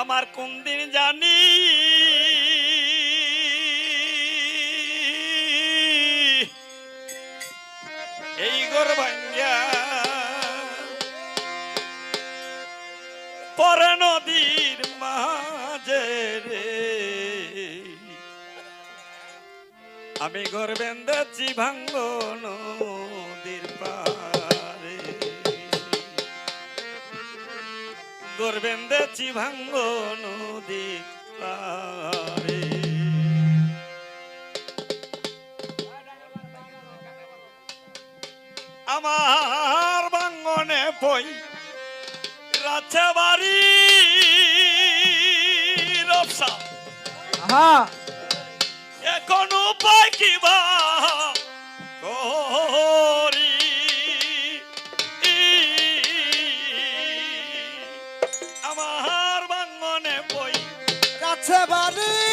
আমার কোন দিন জানি এই ঘর ভাঙ্গা পর নদীর মাঝে রে আমি ঘর বেঁধেছি ভাঙ্গন করবেন দেচি ভাঙ্গ নদী আমার বাঙ্গনে বই রাছে বাড়ি রবসা এখন উপায় কি বা মনে বই কাছে বাড়ি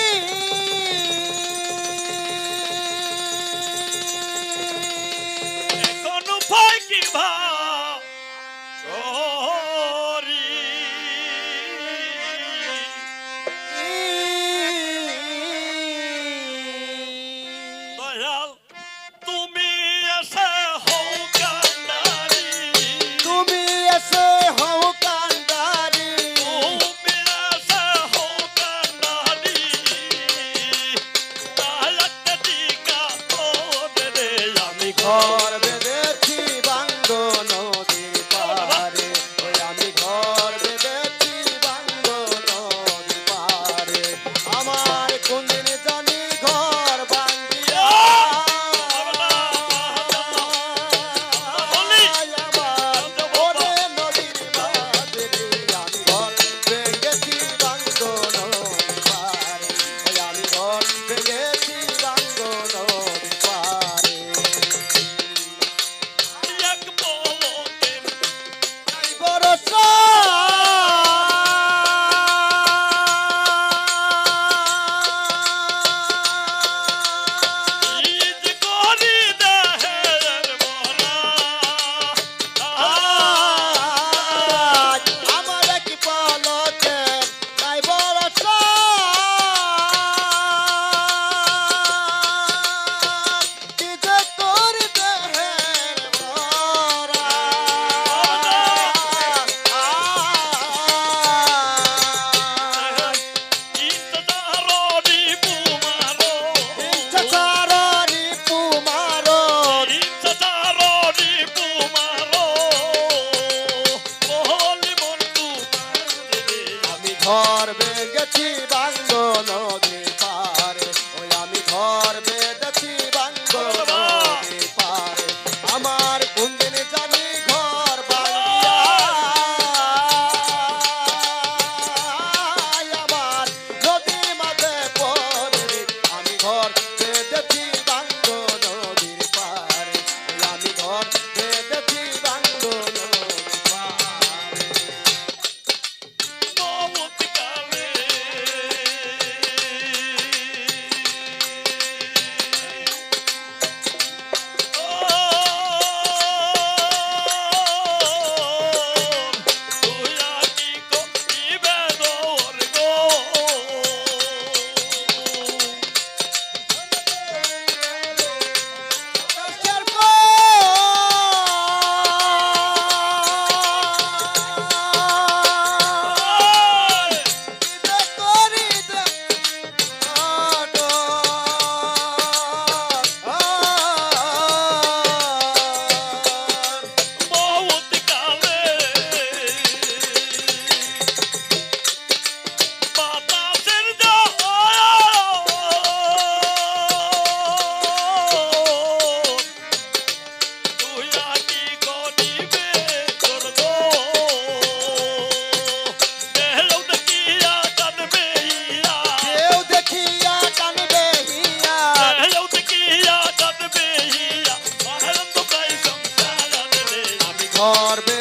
Barbie.